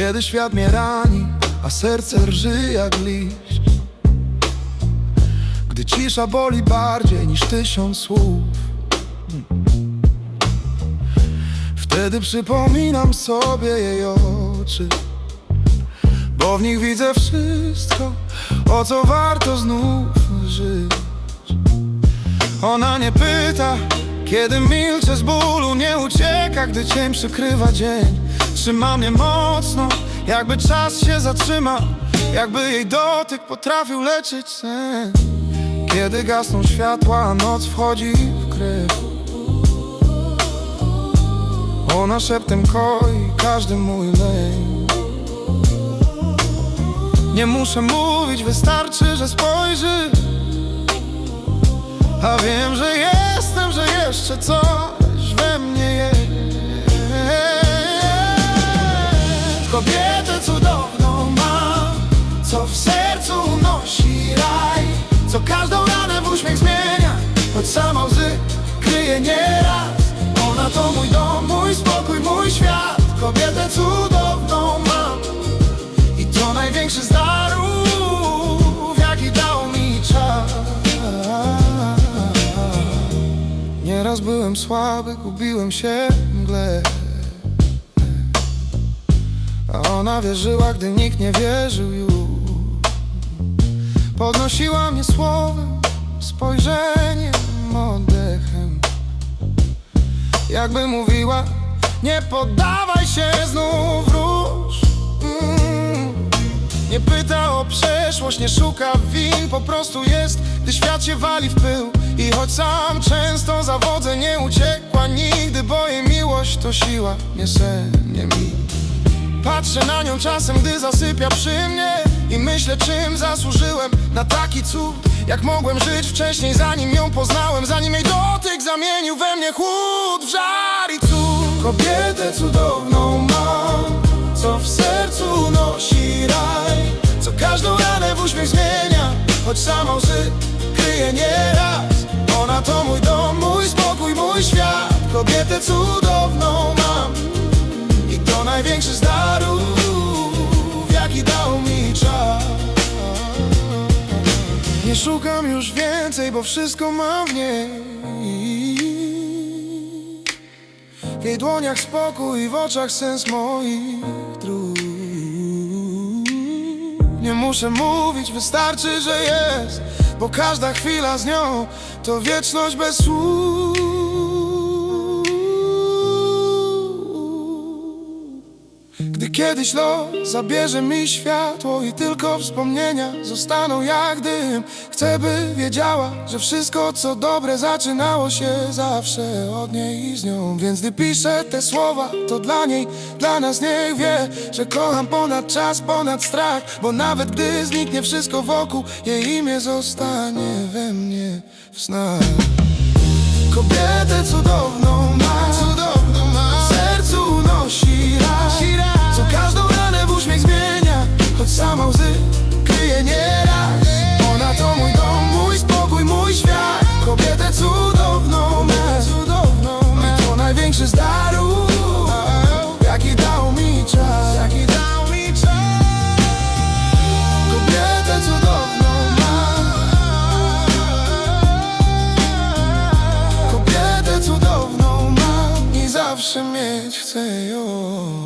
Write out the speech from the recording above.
Kiedy świat mnie rani, a serce rży jak liść. Gdy cisza boli bardziej niż tysiąc słów. Wtedy przypominam sobie jej oczy Bo w nich widzę wszystko, o co warto znów żyć. Ona nie pyta, kiedy milczę z bólu Nie ucieka, gdy cień przykrywa dzień. Trzyma mnie mocno, jakby czas się zatrzymał. Jakby jej dotyk potrafił leczyć sen. Kiedy gasną światła, a noc wchodzi w krew. Ona szeptem koi każdy mój lęk. Nie muszę mówić, wystarczy, że spojrzy. A wiem, że jeszcze coś we mnie jest. Kobietę Nieraz byłem słaby, gubiłem się w mgle. A ona wierzyła, gdy nikt nie wierzył już. Podnosiła mnie słowem, spojrzeniem, oddechem. Jakby mówiła, nie poddawaj się, znów rusz. Nie pyta o przeszłość, nie szuka win Po prostu jest, gdy świat się wali w pył. I choć sam często zawodzę, nie uciekła nigdy Bo jej miłość to siła, nie sen, nie mi. Patrzę na nią czasem, gdy zasypia przy mnie I myślę, czym zasłużyłem na taki cud. Jak mogłem żyć wcześniej, zanim ją poznałem Zanim jej dotyk zamienił we mnie chłód w żar i cud. Kobietę cudowną uśmiech zmienia, choć sama łzy kryje nieraz. Ona to mój dom, mój spokój, mój świat. Kobietę cudowną mam. I to największy z darów, jaki dał mi czas. Nie szukam już więcej, bo wszystko mam w niej. W jej dłoniach spokój, w oczach sens moich dróg Nie muszę mówić, wystarczy, że jest Bo każda chwila z nią to wieczność bez słów gdy kiedyś los zabierze mi światło i tylko wspomnienia zostaną jak dym. Chcę by wiedziała, że wszystko co dobre zaczynało się zawsze od niej i z nią. Więc gdy piszę te słowa, to dla niej, dla nas niech wie Że kocham ponad czas, ponad strach. Bo nawet gdy zniknie wszystko wokół, jej imię zostanie we mnie w snach zawsze mieć chcę ją.